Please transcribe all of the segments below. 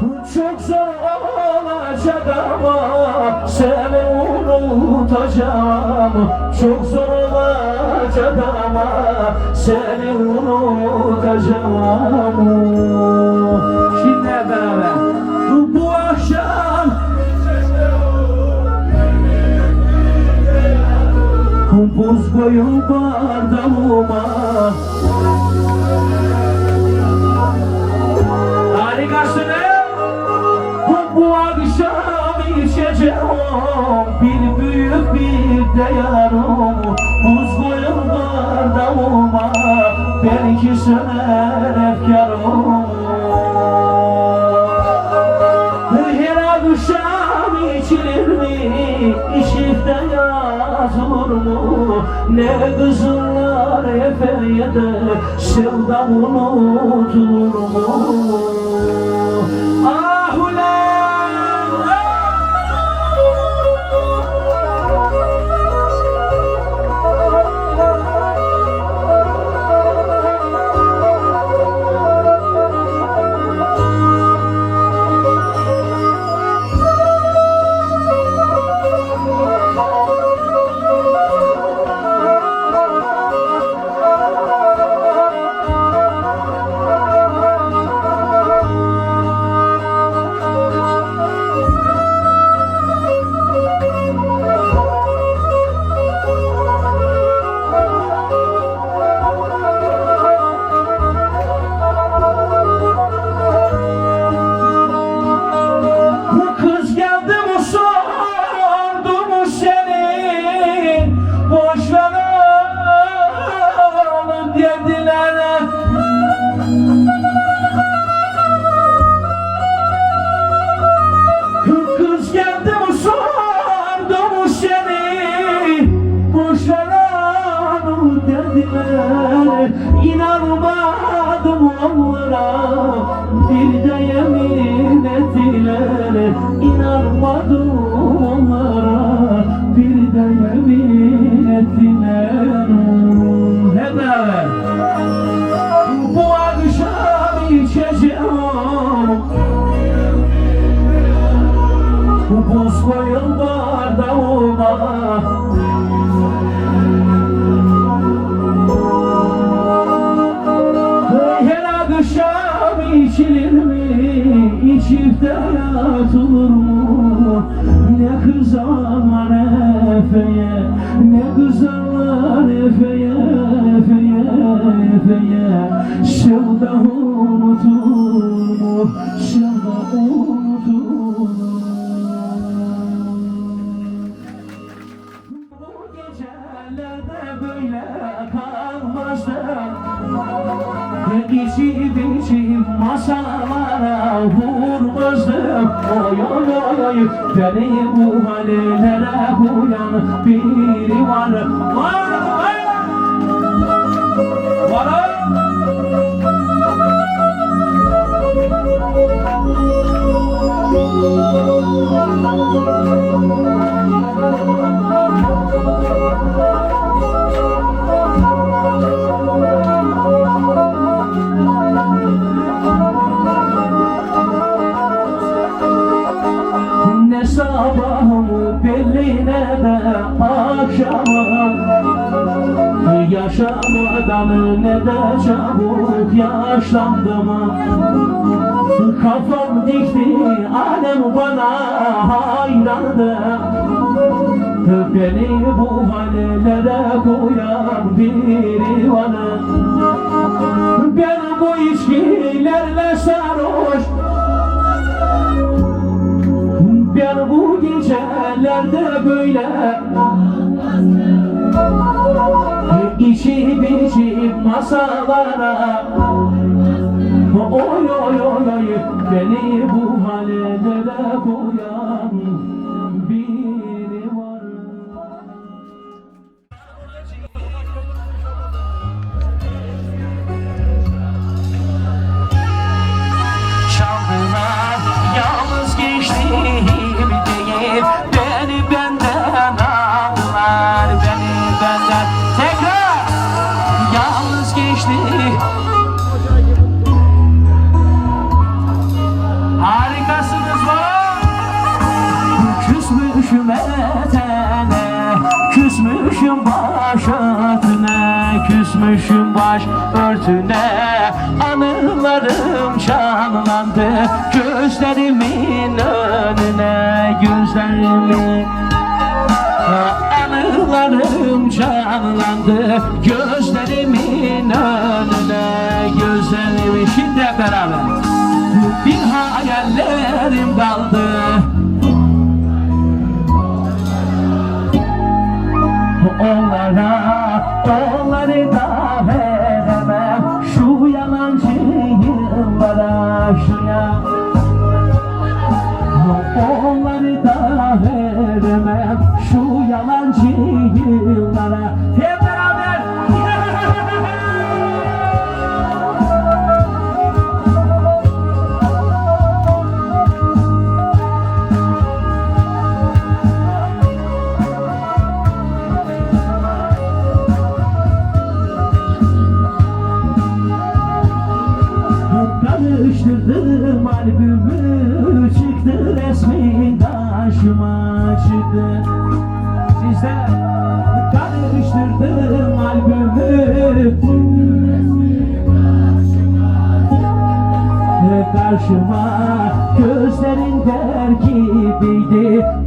Çok zor olacak ama seni unutacağım. Çok zor olacak ama seni unutacağım. Şimdi beraber. Bu akşam Buz koyun bardağıma içeceğim bir büyük bir de yarım. Buz koyun bardağıma belki söner efkarım Her akşam içilir mi, içip de yazılır mı? Ne kızlar efeye de sevda unutulur mu? Onlara Bir de yemin ettiler. Beraber Bu akşam içeceğim bu buz koyun bardağıma Ne kızarlar efeye, ne kızarlar efeye, efeye, efeye. Sevda unutulur sevda unutulur Oy oy oy Beni bu hallere koyan biri var Var var Var Ne De çabuk yaşlandım Kafam dikti alem bana hayrandı. Beni bu hallere koyan biri var Ben bu içkilerle sarhoş. Ben bu gecelerde böyle. İçip içip masalara Oy oy oy Beni bu hallere koyan geçti. Harikasınız lan. Küsmüşüm etene, küsmüşüm baş örtüne, küsmüşüm baş örtüne. Anılarım canlandı gözlerimin önüne, gözlerimin Anılarım canlandı beraber. Bir hayallerim kaldı. Onlara, onları da veremem. Şu yalancı yıllara, şu Onları da veremem. Şu yalancı yıllara Karıştırdım albümü Çıktı resmin karşıma çıktı. Sizler Karıştırdım albümü Karşıma gözlerin der gibiydi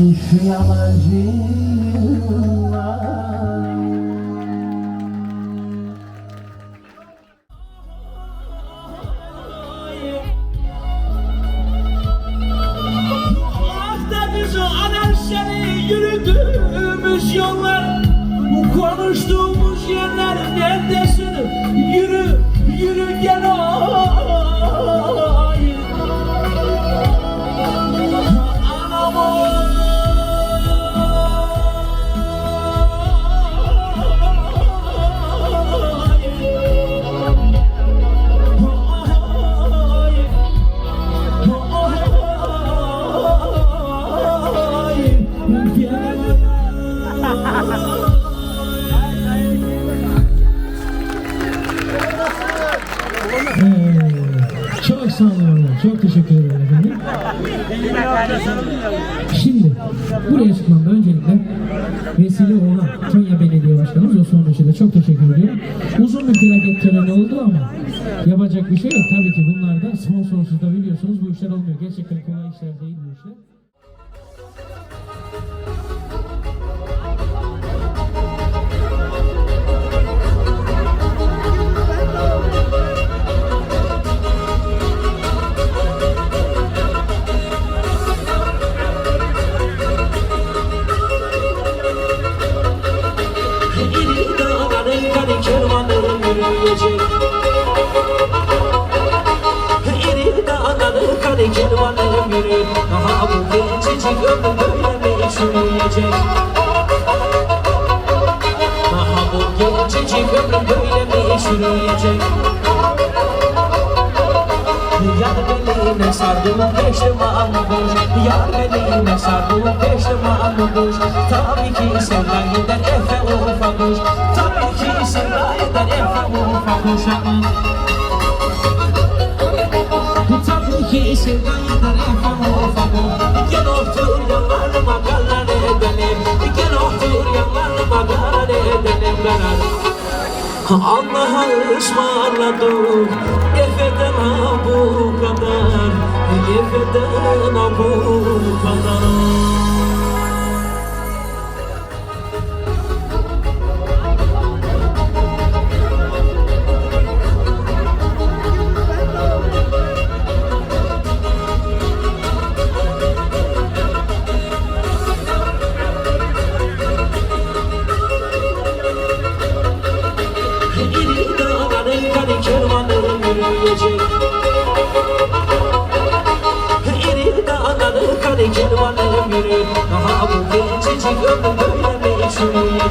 Akdeniz'i Anerseni yürüdüğümüz yollar Bu konuştuğumuz yerler neredesin? Yürü, yürü gel Şimdi buraya çıkmamda öncelikle vesile olan Konya Belediye Başkanımız Osman Bey'e çok teşekkür ediyorum. Uzun bir plaket töreni oldu ama yapacak bir şey yok. Tabii ki bunlar da sponsorsuz da biliyorsunuz bu işler olmuyor. Gerçekten kolay işler değil bu işler. Dağların kari kervanı yürü. Aha bu gencecik ömrü böyle mi sürüyecek Aha bu gencecik ömrü böyle mi sürüyecek Yar beline sardım peştemal boş Yar beline sardım peştemal boş Tabii ki sevdayeden efe ufa kuş Tabii ki sevdayeden efe ufa kuş Tabii Gel otur yanlarıma galan edelim. Gel otur yanlarıma galan edelim. Beraber Allah'a ısmarladım. Efeden bu kadar Efeden bu kadar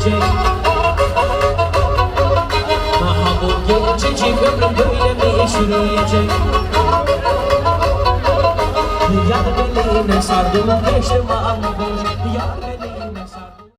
çürüyecek Aha bu gencecik ömrüm böyle mi çürüyecek Yar beline sardım peştemal boş Yar